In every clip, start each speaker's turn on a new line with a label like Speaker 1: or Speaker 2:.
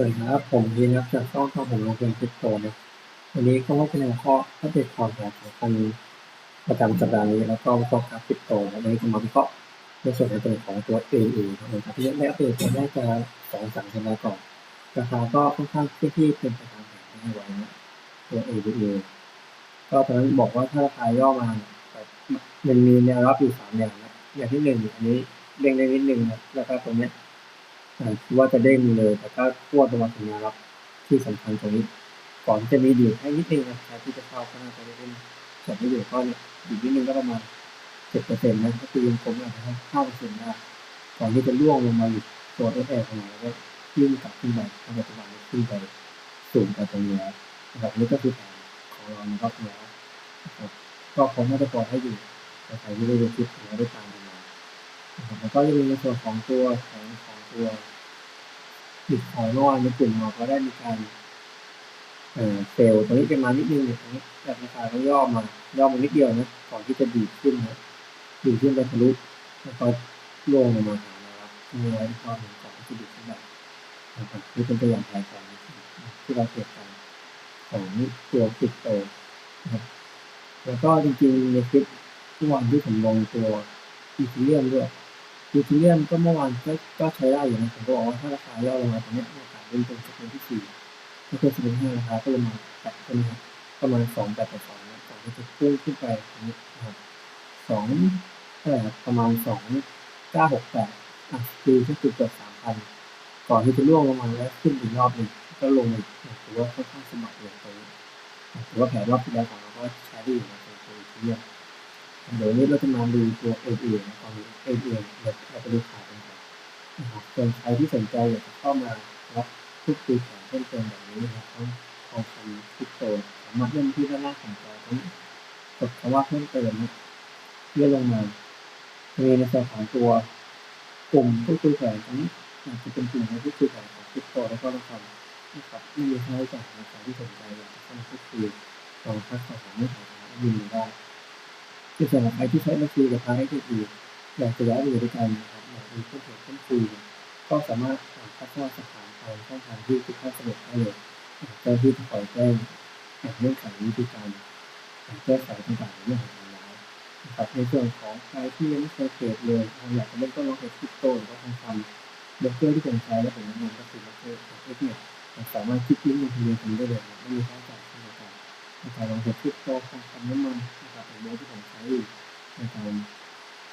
Speaker 1: สวัสดีครับ ผมยีนครับจากช่องขอผมลงทุนคริปโตนะวันนี้ก็ว่าเป็นหัวข้ออัปเดตข่าวสารสำคัญประจำสัปดาห์นี้แล้วก็วิเคราะห์กราฟคริปโตนะวันนี้จะมาวิเคราะห์ในส่วนของตัวของตัว AE นะครับที่ได้อัปเดตตัวได้จะสองสามสัปดาห์ก่อนราคาก็ค่อนข้างที่ที่เป็นไปตามแผนที่ให้ไว้นะตัว ADA ก็ตอนนั้นบอกว่าถ้าราคาย่อมาแบบมันมีแนวรับอยู่สามอย่างนะอย่างที่หนึ่งอันนี้เด้งได้นิดนึงนะแล้วก็ตรงเนี้ย คิดว่าจะเด้งเลย แต่ก็พวดระวังสัญญาณรับ ที่สำคัญตรงนี้ ก่อนจะมีดีดให้นิดนึงนะครับที่จะเข้าก็น่าจะได้เล่นส่วนที่อยู่ก็เนี่ยดีดนิดนึงก็ประมาณเจ็ดเปอร์เซ็นต์นะก็คือยังคงอาจจะให้ห้าเปอร์เซ็นต์ได้ก่อนที่จะล่วงลงมาอยู่ตัวเอฟเอของเราก็ยื่นกลับขึ้นไปในปัจจุบันขึ้นไปสูงกว่าตรงนี้แล้วนะครับนี่ก็คือแผนของเราในรอบที่แล้วนะครับก็คงน่าจะพอให้อยู่แต่ใครที่ได้ดูคลิปหรือว่าได้ตามกันมานะครับแล้วก็ยังมีในส่วนของตัวของของ ตัวบิตคอยน์เมื่อวานในกลุ่มเราก็ได้มีการเอ่อเซลล์ตรงนี้จะมานิดนึงเนี่ยตรงนี้แต่ราคาก็ย่อมาย่อมานิดเดียวนะก่อนที่จะดีดขึ้นนะดีดขึ้นไปทะลุแล้วก็ลงมาหานะครับที่ไว้ที่ข้อหนึ่งก่อนที่จะดีดขึ้นไปนะครับนี่เป็นตัวอย่างแผนของที่เราเก็บกันของตัวคริปโตนะครับแล้วก็จริงๆในคลิปเมื่วานที่ผมลงตัวอีเทเรียมด้วย อีเทเรียมก็เมื่อวานก็ก็ใช้ได้อยู่นะผมก็บอกว่าถ้าราคาย่อลงมาตรงนี้โอกาสเล่นตรงสเป็นที่สี่ถ้าเป็นสเปนห้าราคาก็ลงมาแตะตรงนี้ประมาณสองแปดต่อสองนะก่อนที่จะพุ่งขึ้นไปตรงนี้นะครับสองเท่าไหร่ครับประมาณสองเก้าหกแปดอะคือก็คือเกือบสามพันก่อนที่จะล่วงลงมาแล้วขึ้นอีกรอบหนึ่งก็ลงอีกถือว่าค่อนข้างสมัครเลยตรงนี้ถือว่าแผนรอบที่แล้วของเราก็ใช้ได้อยู่นะตัวอีเทเรียม เดี๋ยวนี้เราจะมาดูตัว A อ n นะตอนนี้ A อ n เราเราไปดูขาวกันก่อนนะครับส่วนใครที่สนใจอยากจะเข้ามารับพูดคุยแผนเพิ่มเติมแบบนี้นะครับต้องทองคำคริปโตสามารถเล่นที่ด้านล่างของจอตรงนี้กดคำว่าเพิ่มเติมนะเลื่อนลงมามีในส่วนของตัวกลุ่มพูดคุยแผนตรงนี้จะเป็นกลุ่มในพูดคุยแผนของคริปโตแล้วก็ทองคำนะครับไม่มีค่าใช้จ่ายในการที่สนใจอยากจะเข้ามาพูดคุยลองทักสอบถามเรื่องของยินได้ ในส่วนของใครที่ใช้บัญชีกับทาให้ดีอยากจะย้ายไปอยู่ด้วยกันนะครับอยากมีเพื่อนเพื่อนเพื่อนคุยก็สามารถพัฒนาสถานทางช่องทางที่ทุกท่านสะดวกได้เลยเจ้าที่จะคอยแจ้งเรื่องของวิธีการแก้ไขต่างๆเรื่องของการย้ายนะครับในส่วนของใครที่ยังไม่เคยเทรดเลยอยากจะเริ่มต้นลงเทรดคริปโตหรือว่าทองคำเบรกเกอร์ที่ผมใช้และผมแนะนำก็คือเบรกเกอร์ของเอ็กเนี่ยสามารถคลิกลิงก์ลงทะเบียนกันได้เลยไม่มีค่าใช้จ่าย นเดียวกันในกางทุนคริปโตทองคำน้ำมันนะครับเป็นเรื่องที่ผมใช้อยู่ในการ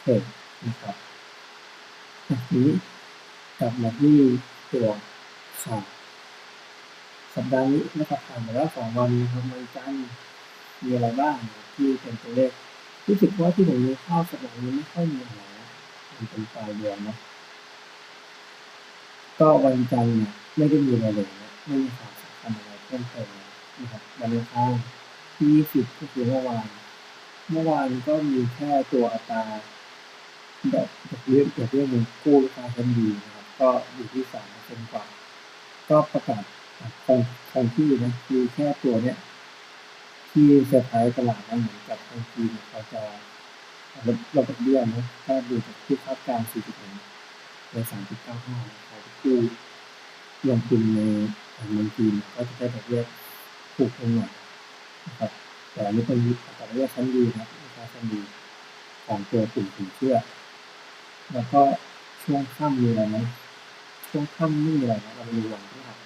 Speaker 1: เทรดนะครับทีนี้กลับมาที่ตัวข่าวสัปดาห์นี้นะครับผ่านไปแล้วสองวันนะครับวันจันทร์มีอะไรบ้างที่เป็นตัวเลขรู้สึกว่าที่ผมมีข้าวสัปดาห์นี้ไม่ค่อยมีอะไรมันเป็นปลายเดือนนะก็วันจันทร์เนี่ยไม่ได้มีอะไรเลยไม่มีข่าวสำคัญอะไรเพิ่มเติม นะครับวันอังคารที่ยี่สิบก็คือเมื่อวาน เมื่อวานก็มีแค่ตัวอัตราดอกดอกเบี้ยดอกเบี้ยเงินกู้ลูกค้าชั้นดีนะครับ ก็อยู่ที่สามเปอร์เซ็นต์กว่า ก็ประกาศคงคงที่นะคือแค่ตัวเนี้ยที่เซอร์ไพรส์ตลาดนะเหมือนกับทางจีนเนี่ยเขาจะลดลดดอกเบี้ยนะถ้าดูจากที่คาดการณ์4.1เป็น3.95เขากู้ลงทุนในเมืองจีนก็จะได้ดอกเบี้ย ถูกลงหน่อยนะครับแต่อันนี้เป็นอัตราดอกเบี้ยชั้นดีนะครับลูกค้าชั้นดีของตัวกลุ่มสินเชื่อ แล้วก็ช่วงค่ำมีอะไรไหมช่วงค่ำไม่มีอะไรนะเราไปดูวันพฤหัส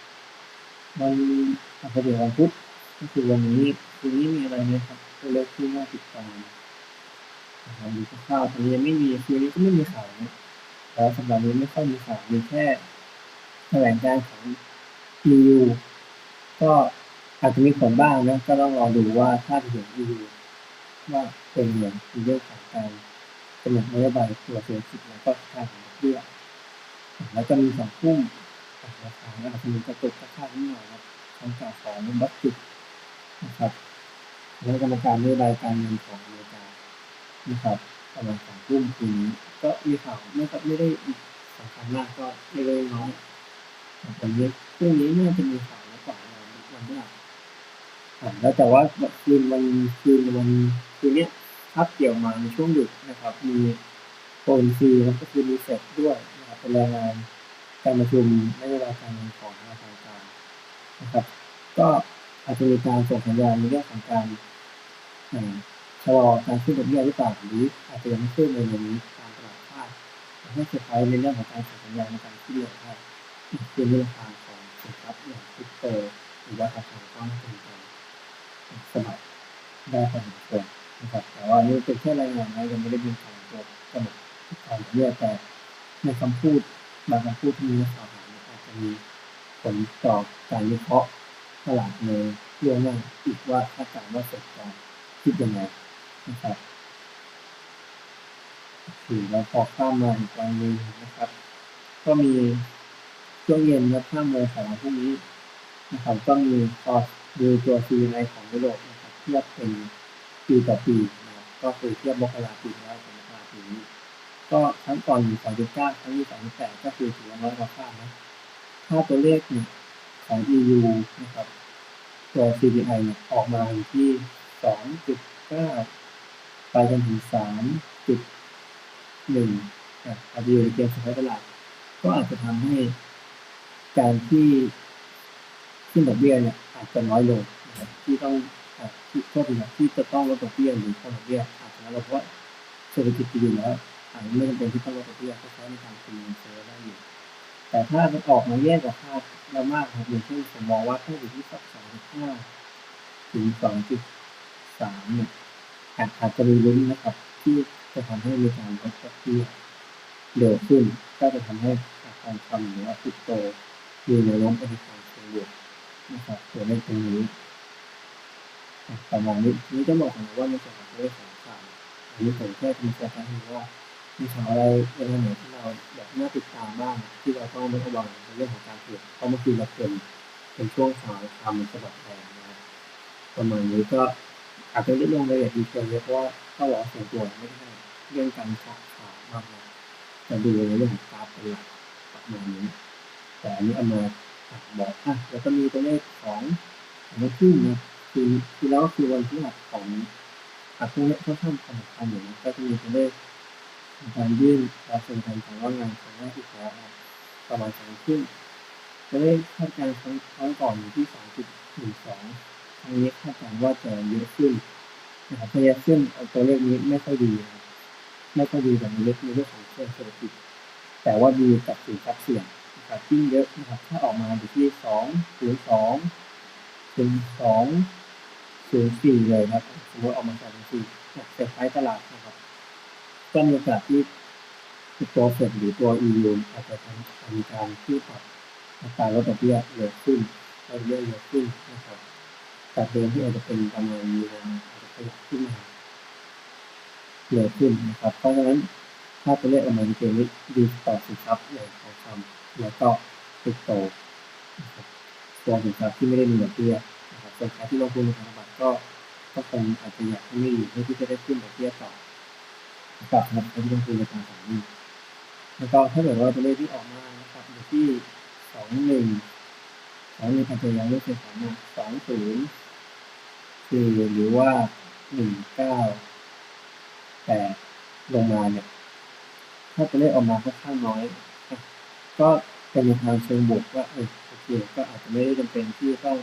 Speaker 1: วันอังคารวันพุธก็คือวันนี้คืนนี้มีอะไรไหมครับตัวเลขที่น่าติดตามนะครับดูคร่าวตอนนี้ยังไม่มีคืนนี้ก็ไม่มีข่าวนะแต่สัปดาห์นี้ไม่ค่อยมีข่าวมีแค่แถลงการของ EU ก็ อาจจะมีผลบ้างนะก็ต้องรอดูว่าถ้าถึง EU ว่าเป็นอย่างในเรื่องของการกำหนดนโยบายตัวเศรษฐกิจแล้วก็ค่าของดอกเบี้ยแล้วก็มีสองพุ่มราคาอาจจะมีกระตุกกระชากนิดหน่อยครับทางจากของบัตจิตนะครับแล้วกรรมการนโยบายการเงินของอเมริกานะครับประมาณสองพุ่มคืนนี้ก็มีข่าวไม่ก็ไม่ได้สำคัญมากก็ไม่ได้น้อยแต่เนี้พรุ่งนี้น่าจะมีข่าวมากกว่าวันวันนี้อ่า แล้วแต่ว่าคืนวันคืนวันคืนเนี้ยทับเกี่ยวมาในช่วงดึกนะครับ มีโอนซีแล้วก็คือมีเฟดด้วยนะครับเป็นรายงานการประชุมนโยบายการเงินของธนาคารกลางนะครับ ก็อาจจะมีการส่งสัญญาณในเรื่องของการชะลอการขึ้นดอกเบี้ยหรือเปล่าหรืออาจจะยังไม่ขึ้นในเร็วนี้ตามตลาดคาดให้เซอร์ไพรส์ในเรื่องของการส่งสัญญาณในการขึ้นดอกเบี้ยคือเรื่องทางของสินทรัพย์อย่างคริปโตหรือว่าทองคำก็น่าจะมีการ สมัครได้พอสมควรนะครับ แต่ว่านี่เป็นแค่รายงานนะยังไม่ได้มีการตัวกำหนดการดอกเบี้ยแต่ในคำพูดบางคำพูดที่มีข่าวหาอาจจะมีผลต่อการวิเคราะห์ตลาดในเรื่องหน้าอีกว่าคาดการณ์ว่าเฟดจะคิดยังไงนะครับโอเคแล้วพอข้ามมาอีกวันหนึ่งนะครับ ก็มีช่วงเย็นและข้ามโมงของวันพรุ่งนี้นะครับก็มีพอ ดูตัว CPI ของยุโรปนะครับเทียบเป็นปีต่อปีนะครับก็คือเทียบมกราปีแล้วกับมกราปีนี้ก็ครั้งก่อนอยู่2.9ครั้งนี้2.8ก็คือถือว่าน้อยกว่าคาดนะถ้าตัวเลขเนี่ยของ EU นะครับตัว CPI เนี่ยออกมาอยู่ที่ 2.9 ไปจนถึง 3.1อะอาจจะอยู่ในเกณฑ์สุดท้ายตลาด ก็อาจจะทำให้การที่ขึ้นดอกเบี้ยเนี่ย อาจจะน้อยลงที่ต้องที่โทษทีนะที่จะต้องลดดอกเบี้ยหรือคงดอกเบี้ยอาจจะน้อยลงเพราะเศรษฐกิจดีอยู่แล้วอาจจะไม่จำเป็นที่ต้องลดดอกเบี้ยก็ใช้ในการคุมเงินเฟ้อได้อยู่ แต่ถ้ามันออกมาแย่กว่าคาดเรามากครับอย่างเช่นผมมองว่าถ้าอยู่ที่สักสองจุดห้าถึงสองจุดสามเนี่ยอาจจะมีลุ้นนะครับ ที่จะทำให้มีการลดดอกเบี้ยเร็วขึ้น ก็จะทำให้อาคารคำหรือว่าคริปโตมีแนวโน้มไปในทางเชิงบวก นะครับตัวเลขตรงนี้อ่มาณนี้นี้จะบอกก่อนนะว่าในส่วนของตัวเลขของข่าวอันนี้ผมแค่มีแค่ให้ว่ามีข่าวอะไรอะไรไหนที่เราอยากน่าติดตามบ้างที่เราต้องระวังในเรื่องของการเทรดเพราะเมื่อคืนเราเป็นเป็นช่วงข่าวทำสะบัดแรงนะครับประมาณนี้ก็อาจจะไม่ได้ลงรายละเอียดดีเทลเยอะเพราะว่าถ้าบอกว่าส่วนตัวไม่ได้เรื่องการช็อกข่าวมากนะจะดูในเรื่องของกราฟเป็นหลักประมาณนี้แต่อันนี้เอามา บอกอะแล้วก็มีตัวเลขของของเมื่นนะคือคือแล้วก็คือวันที่หัดของอะพวกนี้ค่อนข้างสำคัญอยู่นะก็จะมีตัวเลขการยื่นรับเป็นการของว่างงานครั้งแรกที่แล้วนะประมาณสองครึ่งตัวเลขคาดการณ์ครั้งครั้งก่อนอยู่ที่สองจุดหนึ่งสองครั้งนี้คาดการณ์ว่าจะเยอะขึ้นนะครับถ้ายะขึ้นตัวเลขนี้ไม่ค่อยดีนะครับไม่ค่อยดีแบบในเรื่องในเรื่องของเชิงเศรษฐกิจแต่ว่าดีกับสินทรัพย์เสี่ยง นะครับที่เยอะนะครับ ถ้าออกมาอยู่ที่สองศูนย์สองถึงสองศูนย์สี่เลยนะครับสมมติออกมาสองศูนย์สี่เซอร์ไพรส์ตลาดนะครับ ก็มีโอกาสที่ตัวเฟดหรือตัว EU อาจจะทำมีการที่ปรับอัตราลดดอกเบี้ยเร็วขึ้นดอกเบี้ยเร็วขึ้นนะครับจากเดิมที่อาจจะเป็นประมาณมีนาอาจจะขยับขึ้นมาเร็วขึ้นนะครับ เพราะฉะนั้น ถ้าตัวเลขออกมาในเกณฑ์นี้ดีต่อสินทรัพย์อย่างทองคำแล้วก็คริปโตนะครับตัวสินทรัพย์ที่ไม่ได้มีดอกเบี้ยนะครับส่วนใครที่ลงทุนในพันธบัตรก็ก็คงอาจจะอยากให้ม่อยู่เพื่อที่จะได้ขึ้นดอกเบี้ยต่อกับนะครับที่ต้องคุยในการสอนนี้แล้วก็ถ้าเกิดว่าตัวเลขที่ออกมานะครับอยู่ที่สองหนึ่งสองหนึ่งอาจจะยังไม่เคยของมาสองศูนย์คือหรือว่าหนึ่งเก้าแปดลงมาเนี่ย ถ้าตัวเลขออกมาค่อนข้างน้อย ก็เป็นในทางเชิงบวกว่าเออโอเคก็อาจจะไม่ได้จำเป็นที่ต้อง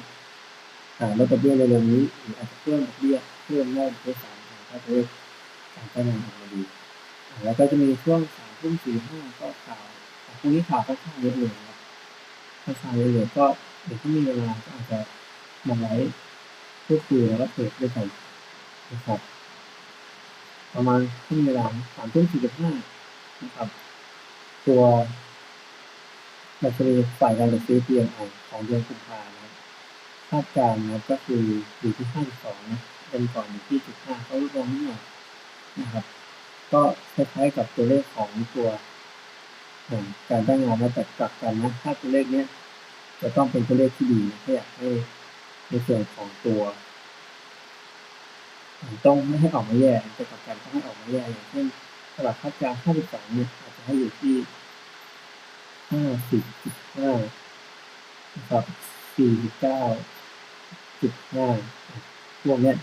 Speaker 1: หาลดดอกเบี้ยเร็วๆนี้หรืออาจจะเพิ่มดอกเบี้ยเพิ่มได้ด้วยซ้ำถ้าตัวเลขการจ้างงานออกมาดี แล้วก็จะมีช่วงสามทุ่มสี่ห้าก็ข่าวพรุ่งนี้ข่าวค่อนข้างเยอะเลยนะครับค่อนข้าเยอะเลยก็เดี๋ยวถ้ามีเวลาก็อาจจะมาไลฟ์พูดคุยแล้วก็เทรดด้วยกันนะครับประมาณทุ่มเวลาสามทุ่มสี่สิบห้า นะครับ ตัวดัชนีฝ่ายการจัดซื้อ PMI ของเดือนกุมภานะครับคาดการณ์นะก็คืออยู่ที่ห้าสองนะเป็นก่อนอยู่ที่จุดห้าก็ลดลงนิดหน่อยนะครับ ก็คล้ายๆกับตัวเลขของตัวการจ้างงานมาแต่กลับกันนะถ้าตัวเลขเนี้ยจะต้องเป็นตัวเลขที่ดีนะถ้าอยากให้ในส่วนของตัวต้องไม่ให้ออกมาแย่แต่กลับกันต้องให้ออกมาแย่อย่างเช่น ตลาดคาดการณ์52เนี่ยอาจจะให้อยู่ที่50.5นะครับ49.5พวกเนี้ย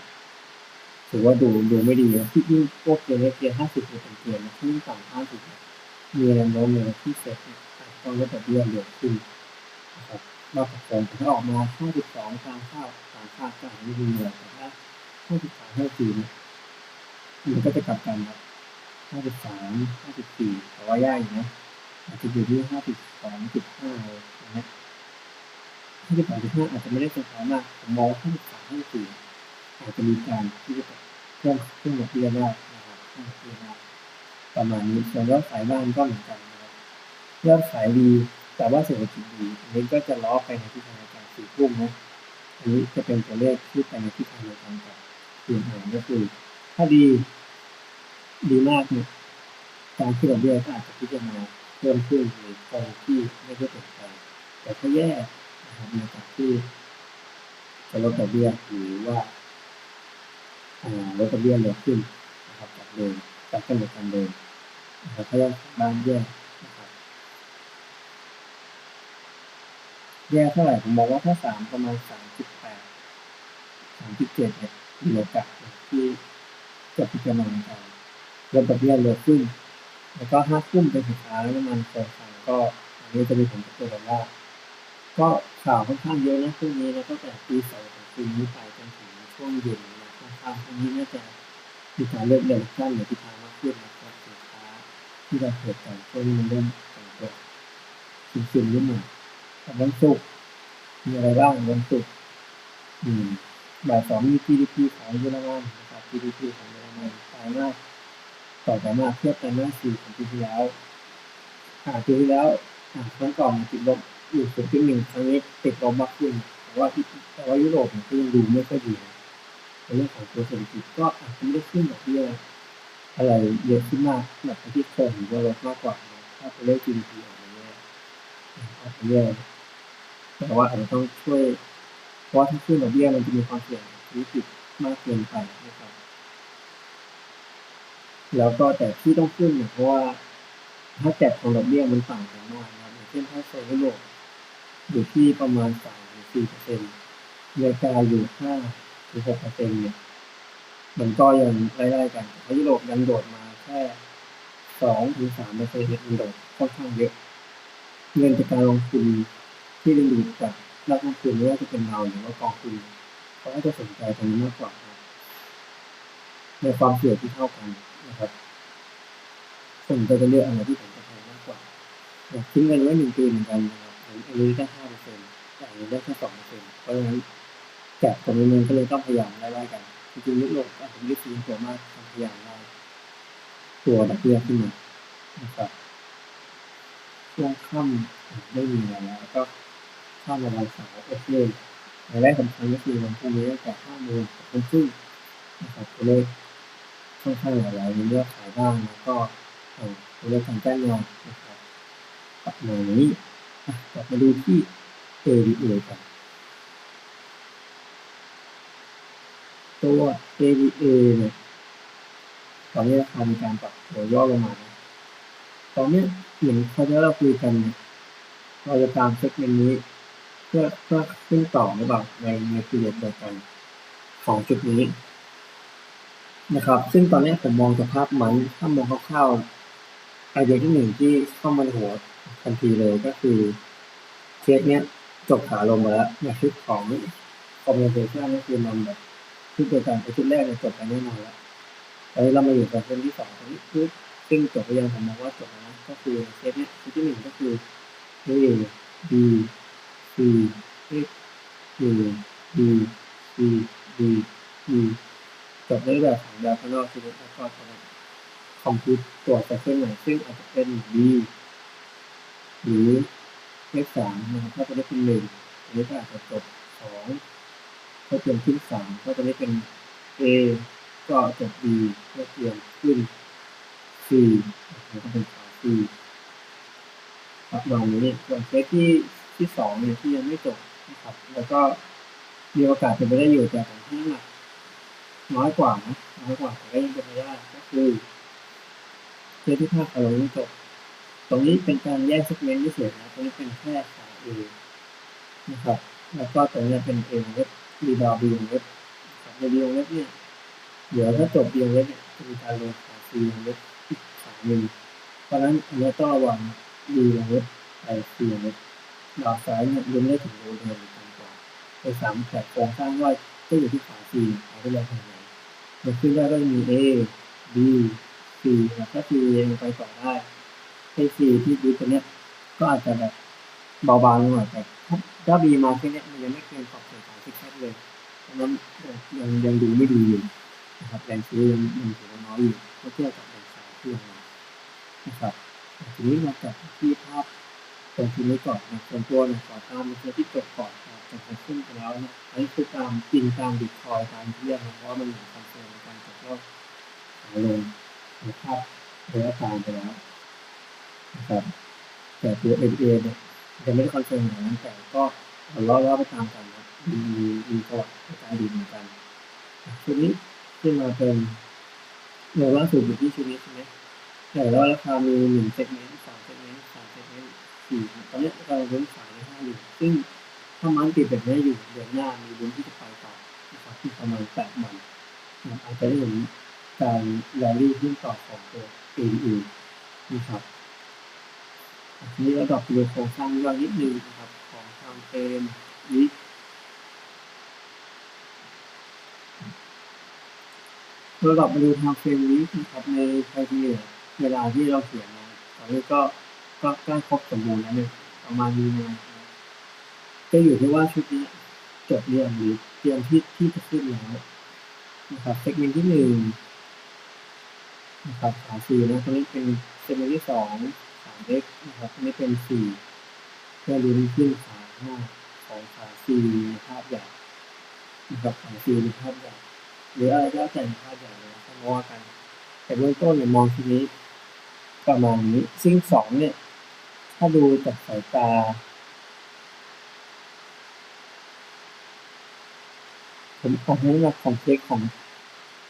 Speaker 1: ถือว่าดูดูไม่ดีนะที่ยิ่งพวกเกณฑ์เกณฑ์ห้าสิบเป็นเกณฑ์นะที่ยิ่งต่ำห้าสิบมีแนวโน้มเลยที่เซ็ตเนี่ยอาจจต้องลดดอกเบี้ยเร็วขึ้นนะครับนอกจากโครงแต่ถ้าออกมา52ตามค่าตามค่าก็อาจจะไม่ดีเลยแต่ถ้า53 54เนี่ยมันก็จะกลับกันครับ 53 54แต่ว่ายากอยู่นะอาจจะอยู่ที่52.5เลยนะฮะ52.5อาจจะไม่ได้เซอร์ไพรส์มากผมมองว่า53 54อาจจะมีการที่จะเพิ่มขึ้นดอกเบี้ยได้นะครับเพิ่มดอกเบี้ยได้ประมาณนี้ส่วนยอดขายบ้านก็เหมือนกันนะครับยอดขายดี แต่ว่าเศรษฐกิจดีอันนี้ก็จะล้อไปในทิศทางการสี่ทุ่มนะอันนี้จะเป็นตัวเลขที่ไปในทิศทางเดียวกันกับคืนหางก็คือ ถ้าดี ดีมากเนี่ยการขึ้นดอกเบี้ยก็อาจจะพิจารณาเพิ่มขึ้นหรือคงที่ไม่ได้เปลี่ยนแปลงแต่ถ้าแย่นะครับในการที่จะลดดอกเบี้ยหรือว่าลดดอกเบี้ยเร็วขึ้นนะครับจากเดิมจากกำหนดการเดิมนะครับถ้ายอดขาบ้านแย่นะครับแย่เท่าไหร่ผมมองว่าถ้าสามประมาณสามจุดแปดสามจุดเจ็ดเนี่ยมีโอกาสที่จะพิจารณาการ ลดดอกเบี้ยเร็วขึ้น แล้วก็ห้าทุ่มเป็นสุดท้ายน้ำมันโครงสร้างก็อันนี้จะมีผลกับตัวดอลลาร์ก็ข่าวค่อนข้างเยอะนะช่วงนี้นะตั้งแต่ปีสองของปีนี้ไปจนถึงช่วงเย็นนะค่อนข้างพรุ่งนี้น่าจะมีการเริ่มเดินขั้นหรือทิศทางมากขึ้นนะครับสินค้าที่เราเกิดกันช่วงนี้มันเริ่มแข็งตัวซึมๆนิดหน่อยวันศุกร์มีอะไรบ้างวันศุกร์บ่ายสองมี GDP ของเยอรมันนะครับ GDP ของเยอรมันไตรมาส ต่อไตรมาเทียบไตรมาสี่ของปีที่แล้วอ่าปีที่แล้วอ่าครั้งก่อนติดลบอยู่ศูนย์จุดหนึ่งครั้งนี้ติดลบมากขึ้นแต่ว่าที่แต่ว่ายุโรปเนี่ยก็ยังดูไม่ค่อยดีในเรื่องของตัวเศรษฐกิจก็อาจจะไม่ได้ขึ้นดอกเบี้ยอะไรเยอะขึ้นมากแบบที่คงหรือว่าลดมากกว่าถ้าตัวเลข GDP ออกมาแย่อาจจะแย่แต่ว่าอาจจะต้องช่วยเพราะว่าถ้าขึ้นดอกเบี้ยมันจะมีความเสี่ยงธุรกิจมากเกินไปนะครับ แล้วก็แต่ที่ต้องขึ้นเนี่ยเพราะว่าถ้าแกะของดอกเบี้ยมันต่างกันมากนะครับอย่างเช่นถ้าโซนยุโรปอยู่ที่ประมาณสามถึงสี่เปอร์เซ็นต์อเมริกาอยู่ห้าถึงหกเปอร์เซ็นต์เนี่ยมันก็ยังไล่ๆกันแต่ยุโรปยังโดดมาแค่สองถึงสามเปอร์เซ็นต์มันโดดค่อนข้างเยอะ เงินจากการลงทุนที่ดึงดูดจากนักลงทุนไม่ว่าจะเป็นเราหรือว่ากองทุนเขาก็จะสนใจตรงนี้มากกว่าในความเสี่ยงที่เท่ากัน นะครับคนก็จะเลือกอะไรที่ผลตอบแทนมากกว่าทิ้งเงินไว้หนึ่งปีเหมือนกันนะครับอันนี้ได้ห้าเปอร์เซ็นต์แต่อันนี้ได้แค่สองเปอร์เซ็นต์เพราะฉะนั้นแกะตรงนี้มันก็เลยต้องพยายามไล่ๆกันจริงๆยุโรปอาจจะไม่ได้ฟื้นตัวมากพยายามไล่ตัวดอกเบี้ยขึ้นมานะครับช่วงค่ำไม่มีอะไรแล้วก็ข้ามวันเสาร์โอเครายได้สำคัญก็คือวันพรุ่งนี้ตั้งแต่ห้าโมงถึงครึ่งนะครับตัวเลข ค่อนข้างหลายรายมียอดขายบ้างแล้วก็เอ่อตัวเลขการจ้างงานนะครับประมาณนี้อะกลับมาดูที่ ADA กันตัว ADA เนี่ยตอนนี้ราคามีการปรับตัวย่อลงมา ตอนนี้เหมือนเขาที่เราคุยกันเนี่ยเราจะตามเซกเมนต์นี้ เพื่อเพื่อขึ้นต่อหรือเปล่าในในปีเดียวกันของจุดนี้ นะครับ ซึ่งตอนนี้ผมมองสภาพมันถ้ามองคร่าวๆไอเดียที่หนึ่งที่เข้ามาในหัวทันทีเลยก็คือเคสเนี้ยจบขาลงมาแล้วในชุดของคอมมิวนิเคชันก็คือมันแบบชุดเดียวกันไอชุดแรกเนี่ยจบไปแน่นอนแล้วตอนนี้เรามาอยู่กับเส้นที่สองนี้คือซึ่งจบไปยังผมมองว่าจบแล้วนะก็คือเคสเนี้ยชุดที่หนึ่งก็คือ A B C X A B C D E จบด้แบบของ diagonal คือแล้วก็คอมพิวตัวจากเครื่องหมายซึ่งอาจจะเป็น B หรือเลขสามนะครับถ้าจะได้เป็นหนึ่งอันนี้ก็อาจจะจบสองถ้าเตรียมขึ้นสามก็จะได้เป็น A ก็จบ B เมื่อเตรียมขึ้น C แล้วก็เป็นขา C ประมาณนี้ส่วนเคสที่ที่สองเนี่ยที่ยังไม่จบนะครับ แล้วก็มีโอกาสเป็นไปได้อยู่แต่ผมที่หนัก น้อยกว่านะน้อยกว่าแต่ก็ยังเป็นไปได้ก็คือเคสที่ภาคเราไม่จบตรงนี้เป็นการแยกเซกเมนต์เฉยนะตรงนี้เป็นแค่ขา A นะครับ แล้วก็ตรงนี้เป็น A เว็บรีบาว B เว็บนะครับใน B เว็บเนี่ยเดี๋ยวถ้าจบ B เว็บเนี่ยจะมีการลงขา C เว็บอีกขาหนึ่งเพราะนั้นอันนี้ต้องระวัง B เว็บไป C เว็บดอกซ้ายเนี่ยลุ้นได้ถึงโลเดิมหรือต่ำกว่าไปสามแต่โครงสร้างย่อยก็อยู่ที่ขา C ขาที่เราทำไหนขึ้นได้ก็จะมี A B C แล้วถ้า C ยังไปต่อได้ให้ C ที่ยึดตัวเนี้ย ก็อาจจะแบบเบาบางลงหน่อยแต่ถ้าถ้า B มาแค่เนี้ยมันยังไม่เกินขอบเขตของซิกแซกเลยเพราะฉะนั้นยังยังดูไม่ดีอยู่นะครับแรงซื้อยังยังถือว่าน้อยอยู่เมื่อเทียบกับแรงขายที่ลงมานะครับทีนี้มาจับที่ภาพตรงที่นี้ก่อนนะส่วนตัวเนี่ยขอตามในส่วนที่จบก่อนจะไปขึ้นไปแล้วนะอันนี้คือตามกินตามบิตคอยตามที่เรียกนะเพราะว่ามันเหมือนคอนเร์มในการจับยอดขาลงในภาพระยะกลางไปแล้วนะครับแต่ตัว NA เนี่ยยังไม่ได้คอนเฟิร์มอย่างนั้นแต่ก็เราเล่าไปตามกันนะมีมีมีประวัติการดีเหมือนกันชุดนี้ขึ้นมาเป็นเงินล่าสุดอยู่ที่ชุดนี้ใช่ไหมแต่แล้วราคามีหนึ่งเซกเมนต์สองเซกเมนต์สามเซกเมนต์สี่ตอนนี้เราเล่นขายในห้าอยู่ซึ่งถ้ามันติดแบบนี้อยู่เดือนหน้ามีลุ้นที่จะไปต่อนะครับที่ประมาณแปดวัน นะอาจจะได้เห็นการแรลลี่ขึ้นต่อของตัว ADE นนะครับทีนี้เราดรอปไปดูโครงสร้างย่อยนิดนึงนะครับของทางเป็นวิเราดรอปมาดูทางเฟรมวินะครับในไทเทียเวลาที่เราเขียนนะตอนนี้ก็ก็ใกล้ครบสมบูรณ์แล้วเนี่ยประมาณนี้นะก็อยู่ที่ว่าชุดนี้จบเรียงหรือเตรียมที่ที่จะขึ้นแล้ว นะครับเซกเมนต์ที่หนึ่งนะครับขาสี่นะตรงนี้เป็นเซกเมนต์ที่สองสามเล็กนะครับอันนี้เป็นสี่เพื่อลุ้นขึ้นขาห้าของขาสี่ภาพใหญ่นะครับขาสี่ในภาพใหญ่หรืออะไรก็แล้วแต่ในภาพใหญ่เลยถ้ามองกัน แต่เบื้องต้นเนี่ยมองทีนี้ประมาณนี้ซึ่งสองเนี่ย ถ้าดูจากสายตาผมขอให้หลักของเช็คของ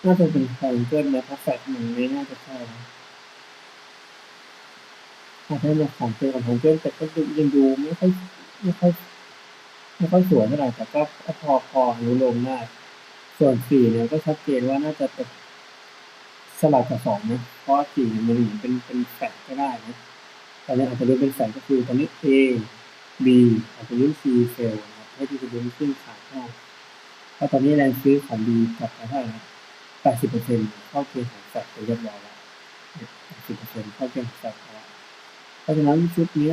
Speaker 1: น่าจะเป็นไฟเกิลนะเพราะแฟกมันไม่น่าจะใช่นะขอให้หลักของเช็คของของเกิลแต่ก็ยังดูไม่ค่อยไม่ค่อยไม่ค่อยสวยเท่าไหร่แต่ก็พอพอรู้ลงได้ส่วนสี่เนี่ยก็ชัดเจนว่าน่าจะเป็นสลับกับสองนะเพราะสี่เนี่ยมันเหมือนเป็นเป็นแฟกก็ได้นะตอนนี้อาจจะรู้เป็นแฟกก็คือตอนนี้ A B อาจจะรุ่น C เซลล์นะให้ที่จะรุ่นขึ้นขาห้าเพราะตอนนี้แรงซื้อของดีกลับมาเท่าไหร่ แปดสิบเปอร์เซ็นต์เข้าเกณฑ์ของแฟดไปเรียบร้อยแล้วแปดสิบเปอร์เซ็นต์เข้าเกณฑ์ของแฟดแล้วเพราะฉะนั้นชุดนี้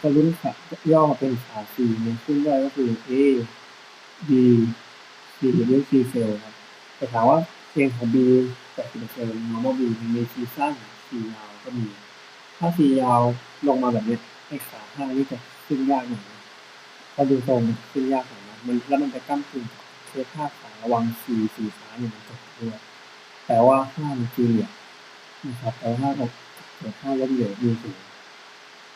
Speaker 1: ก็ลุ้นขาย่อมาเป็นขาสี่เนี่ยขึ้นได้ก็คือ A B C เรื่อง C เซลครับแต่ถามว่าเกณฑ์ของ B แปดสิบเปอร์เซ็นต์ normal B มี C สั้น C ยาวก็มี ถ้า C ยาวลงมาแบบนี้ไอ้ขาห้านี่จะขึ้นยากหน่อยพอดูทรงขึ้นยากหน่อยนะมันแล้วมันจะก้ากึ่ง เทียบท่าขาระวังสีสีฟ้าเนี่ยมันตกด้วยแต่ว่าห้ามันคือเหลี่ยมนะครับแต่ว่าห้าอกเกิดห้าล้มเหลวมีสูง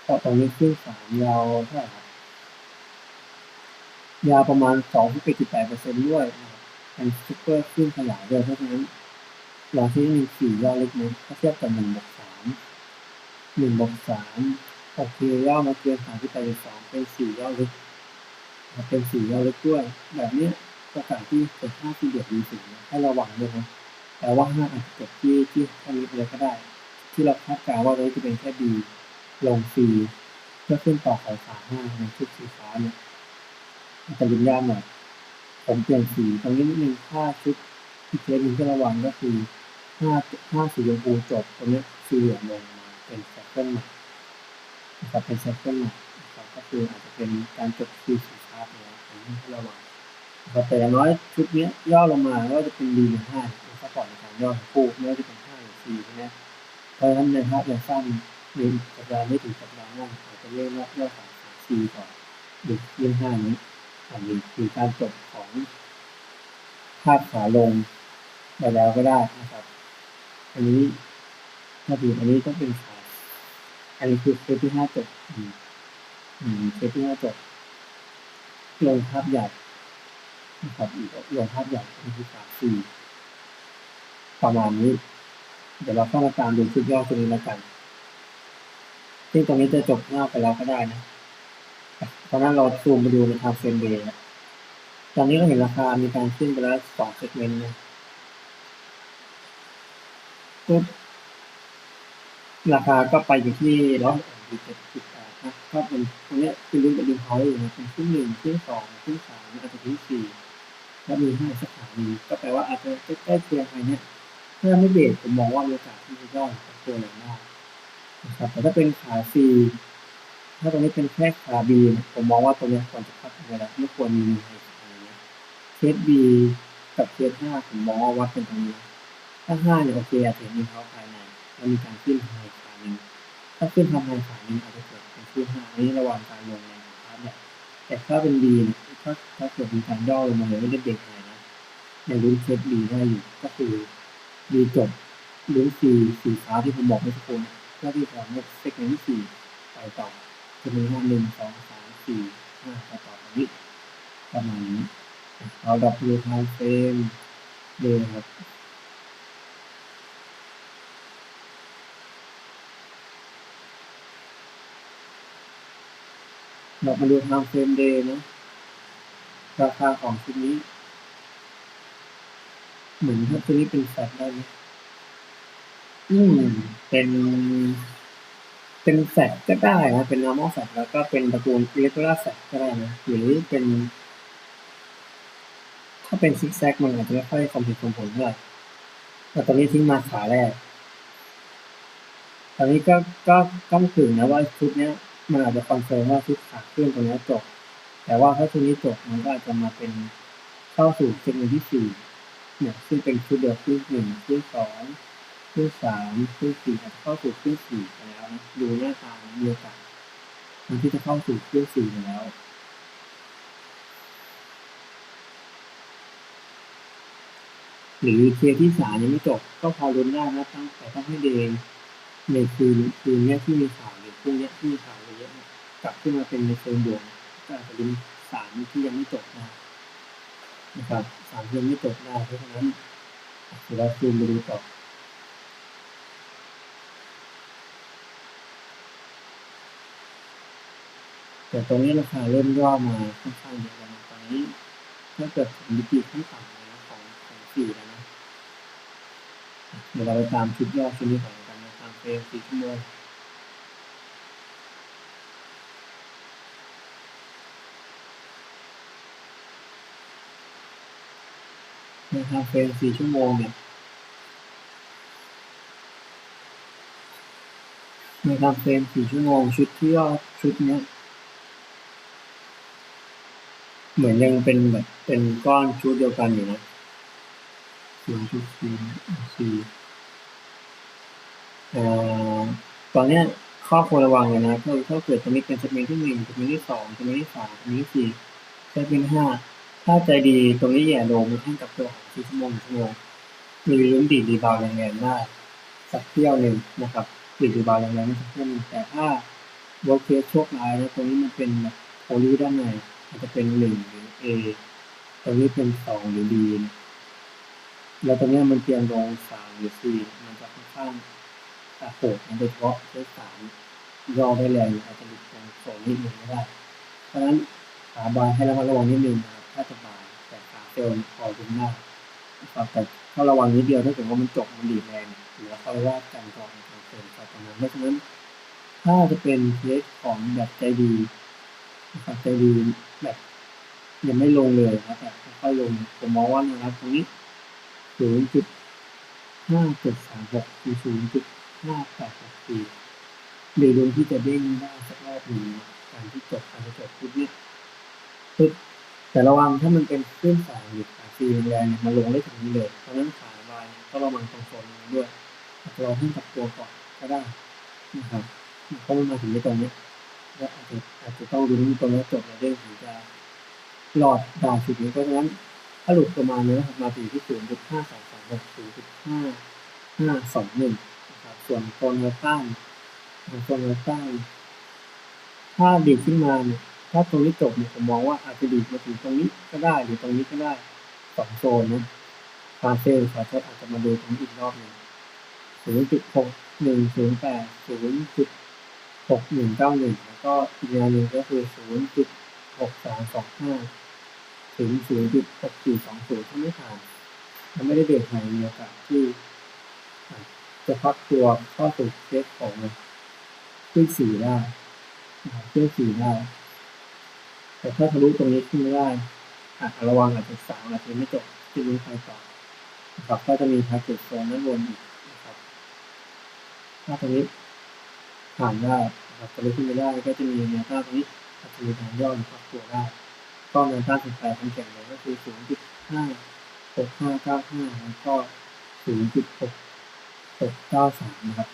Speaker 1: ก็ตรงนี้ขึ้นสามยาวเท่าไหร่ครับยาวประมาณสองที่จุดแปดเปอร์เซ็นต์ด้วยนะครับเป็นซุปเปอร์ขึ้นขยายด้วยเพราะฉะนั้นเราที่มีสี่ย่อเล็กน้อยถ้าเทียบกับหนึ่งบวกสามหนึ่งบวกสามโอเคย่อมาเกินสามที่แปดสองเป็นสี่ย่อเล็กเป็นสี่ยอดเล็กด้วยแบบเนี้ย โอกาสที่เกิดห้าทีเดือดมีสูงให้ระวังด้วยนะแต่ว่าห้าอาจจะเกิดที่ที่แค่นี้ไปเลยก็ได้ ที่เราคาดการณ์ว่าเราจะเป็นแค่ดีลงสีเพื่อขึ้นต่อของขาห้าในชุดสีฟ้าเนี่ยอาจจะยุ่งยากหน่อยผมเปลี่ยนสีตรงนี้นิดนึงถ้าชุดที่เคสหนึงที่ระวังก็คือห้าห้าสีชมพูจบตรงนี้สีเหลืองลงมาเป็นแซคเกิลใหม่นะครับเป็นแซคเกิลใหม่นะครับก็คืออาจจะเป็นการจบคิวสีฟ้าไปแล้วผมให้ระวัง นะครับแต่อย่างน้อยชุดนี้ย่อลงมาก็จะเป็นดีหรือห้าเป็นซัพพอร์ตในการย่อของคู่ไม่ว่าจะเป็นห้าหรือสี่ใช่ไหมเพราะฉะนั้นในภาพอย่างสั้นเรียนสัปดาห์ไม่ถึงสัปดาห์หน้าอาจจะเรียกว่าย่อของสามสี่ก่อนหรือเรื่องห้านี้อันนี้คือการจบของภาพขาลงไปแล้วก็ได้นะครับ อันนี้ถ้าดูอันนี้ต้องเป็นขาอันนี้คือเคสที่ห้าจบอืมอืมเคสที่ห้าจบลงภาพใหญ่ นะครับอีกลงภาพใหญ่เป็นที่สามสี่ประมาณนี้ เดี๋ยวเราเข้ามาตามดูชุดย่อตัวนี้แล้วกัน ซึ่งตรงนี้จะจบหน้าไปแล้วก็ได้นะเพราะนั้นเราซูมไปดูในทางเฟรมเดย์ตอนนี้เราเห็นราคามีการขึ้นไปแล้วสองเซกเมนต์นะปุ๊บราคาก็ไปอยู่ที่ร้อยเจ็ดสิบแปดนะถ้าเป็นตรงนี้คือลุ้นเป็นดินพอยต์อยู่นะเป็นขึ้นหนึ่งขึ้นสองขึ้นสามอาจจะขึ้นสี่ แล้วมีห้าสถานีก็แปลว่าอาจจะใกล้เคียงไปเนี้ยถ้าไม่เบรกผมมองว่ามีโอกาสที่จะย่อตัวแรงได้นะครับแต่ถ้าเป็นขาซีถ้าตรงนี้เป็นแค่ขาบีผมมองว่าตรงนี้ควรจะพักไปแล้วไม่ควรมีหนึ่งในขาเนี้ยเคสบีกับเคสห้าผมมองว่าวัดเป็นตรงนี้ ถ้าห้าเนี่ยโอเคอาจจะมีเขาภายในแล้วมีการขึ้นไฮขาหนึ่งถ้าขึ้นทำไฮขาหนึ่งอาจจะเกิดเป็นขึ้นห้าอันนี้ระหว่างการลงแรงของเขาเนี่ยแต่ถ้าเป็นบีเนี่ย ถ้าถ้าเกิดมีการย่อลงมาเลยไม่ได้เบรกอะไรนะในลุ้นเคสบีได้อยู่ก็คือบีจบลุ้นสีสีฟ้าที่ผมบอกเมื่อสักครู่เนี่ยเพื่ที่จะทำให้เซกเมนต์ที่สี่ไปต่อจะมีห้าหนึ่งสองสามสี่ห้าไปต่อตรงนี้ประมาณนี้เราดับดูไทม์เฟรมเลยครับเรามาดูทม์เฟรมเดย์นะ ราคาของชุดนี้ เหมือนถ้าชุดนี้เป็นแฟลตได้ไหมอืม เป็น เป็นแฟลตก็ได้นะเป็น normal แฟลตแล้วก็เป็นตระกูล regular แฟลตก็ได้นะหรือเป็น ถ้าเป็นซิกแซกมันอาจจะไม่ค่อยคอมเพลตผลเท่าไหร่แต่ตอนนี้ทิ้งมาขาแรกตอนนี้ก็ก็ก้ากึ่งนะว่าชุดเนี้ยมันอาจจะคอนเฟิร์มว่าชุดขาขึ้นตรงนี้จบ แต่ว่าถ้าชุดนี้จบมันก็อาจจะมาเป็นเข้าสู่เซกเมนที่สี่เนี่ยซึ่งเป็นชุดเดียวขึ้นหนึ่งขึ้นสองขึ้นสามขึ้นสี่อาจจะเข้าสู่ขึ้นสี่แล้วนะดูหน้าตาเดียวกันมันที่จะเข้าสู่ขึ้นสี่แล้วหรือเคที่สามยังไม่จบก็พอรุนได้นะตั้งแต่ต้องให้เดงในคืนคืนเนี้ยที่มีข่าวหรือพรุ่งเนี้ยที่มีข่าวเยอะกลับขึ้นมาเป็นในเชิงบวก ก็อาจจะลุ้นสามที่ยังไม่จบได้นะครับสามที่ยังไม่จบได้เพราะฉะนั้นเดี๋ยวเราซูมไปดูต่อแต่ตรงนี้ราคาเริ่มย่อมาค่อนข้างเยอะแล้วนะตอนนี้ถ้าเกิดผมดิจิขั้นต่ำเลยนะของของสี่แล้วนะเดี๋ยวเราไปตามชุดย่อชุดนี้ก่อนกันนะตามเฟรมสี่ชั่วโมง ในทางเฟรมสี่ชั่วโมงเนี่ยในทางเฟรมสี่ชั่วโมงชุดที่ย่อชุดเนี้ยเหมือนยังเป็นแบบเป็นก้อนชุดเดียวกันอยู่นะส่วนชุดสี่สี่เอ่อตอนเนี้ยข้อควรระวังเลยนะถ้าถ้าเกิดตรงนี้เป็นเซกเมนที่หนึ่งเซกเมนที่สองเซกเมนที่สามเซกเมนที่สี่เซกเมนต์ห้า ถ้าใจดีตรงนี้แย่ลงมันให้กับตัวของสี่ชั่วโมงชั่วโมงมีลุ้นดีดรีบาวด์แรงๆได้สักเที่ยวหนึ่งนะครับดีดรีบาวด์แรงๆสักเที่ยวหนึ่งแต่ถ้า work case โชคร้ายแล้วตรงนี้มันเป็นแบบโพลีด้านในอาจจะเป็นหนึ่งหรือ A ตรงนี้เป็นสองหรือ B แล้วตรงเนี้ยมันเตรียมลงสามหรือสี่มันจะค่อนข้างอะโหดโดยเฉพาะเลขสามย่อได้แรงอาจจะหลุดตรงโซนนิดหนึ่งก็ได้เพราะฉะนั้นขาบายให้ระมัดระวังนิดนึงนะ ครับถ้าจะบายแต่ขาเซลพอดึงได้นะครับแต่ถ้าระวังนิดเดียวถ้าเกิดว่ามันจบมันดีดแรงหรือว่าเขาว่ากันก่อนการเซลล์ประมาณนั้นเพราะฉะนั้นถ้าจะเป็นเคสของแบบใจดีนะครับใจดีแบบยังไม่ลงเลยนะแต่ค่อยลงผมมองว่านะครับตรงนี้ศูนย์จุดห้าเจ็ดสามหกคือศูนย์จุดห้าแปดหกสี่หรือลงที่จะเด้งได้สักรอบหนึ่งการที่จบการจะจบปุ๊บเนี่ยปึ๊บ แต่ระวังถ้ามันเป็นคลื่นสายหรือขาซีแรงเนี่ยมันลงได้ถึงนี้เลยเพราะฉะนั้นขาบายก็ระวังตรงโซนนี้ด้วยอาจจะรอให้กับตัวก่อนก็ได้นะครับเพราะมันมาถึงในตรงนี้ก็อาจจะอาจจะต้องดูที่ตรงนี้จบแล้วเด้งถึงจะหลอดดาวจุดนี้เพราะฉะนั้นถ้าหลุดประมาณนี้นะครับมาถึงที่ศูนย์จุดห้าสองสองหกศูนย์จุดห้าห้าสองหนึ่งนะครับส่วนตัวแนต้านตัวแนต้านถ้าดีดขึ้นมาเนี่ย ถ้าตรงนี้จบเนี่ยผมมองว่าอาจจะดีดมาถึงตรงนี้ก็ได้หรือตรงนี้ก็ได้สองโซนนะคาเซลคาเซลอาจจะมาดูตรงนี้อีกรอบหนึ่งศูนย์จุดหกหนึ่งศูนย์แปดศูนย์จุดหกหนึ่งเก้าหนึ่งแล้วก็อีกแนวหนึ่งก็คือศูนย์จุดหกสามสองห้าถึงศูนย์จุดหกสี่สองศูนย์ถ้าไม่ผ่านมันไม่ได้เบรกไหนมีโอกาสที่อาจะพักตัวเข้าสู่เคสของขึ้นสี่ได้ขึ้นสี่ได้ แต่ถ้าทะลุตรงนี้ขึ้นไม่ได้อะระวังอาจจะสามอาจจะไม่จบที่นี้ไปต่อนะครับก็จะมีพาเกจโซนด้านบนอีกนะครับ ถ้าตรงนี้ผ่านได้นะครับทะลุขึ้นไม่ได้ก็จะมีแนวต้านตรงนี้อาจจะมีการย่อหรือปรับตัวได้ก็แนวต้านสุดท้ายคำแข็งเลยก็คือ 0.5 6595 แล้วก็ 0.6693 นะครับ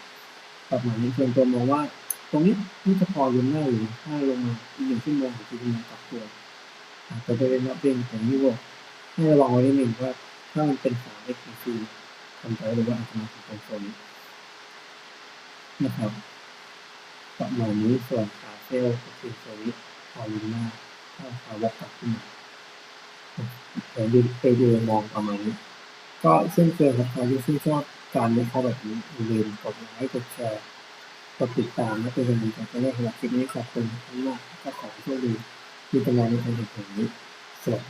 Speaker 1: ประมาณนี้ส่วนตัวมองว่า ตรงนี้ที่จะพอลุ้นได้อยู่ถ้าลงมาอีกหนึ่งชั่วโมงจะมีปรับตัวอาจจะเป็นรับเรื่องของนิวโวให้ระวังไว้นิดหนึ่งว่าถ้ามันเป็นสาม XTC ทำใจหรือว่าอาจจะมาถึงตรงโซนนี้นะครับประมาณนี้ส่วนขาเซลล์ก็คือสวิตพอลุ้นมากถ้าขาวกกลับขึ้นมาเดี๋ยวดูไปดูมองประมาณนี้ ก็เช่นเคยครับใครที่ชื่นชอบการวิเคราะห์แบบนี้อย่าลืมกดไลค์กดแชร์ กดติดตามและเป็นกำลังใจให้สำหรับคลิปนี้ขอบคุณมากก็ขอให้โชคดีมีกำลังในการแข่งขันนี้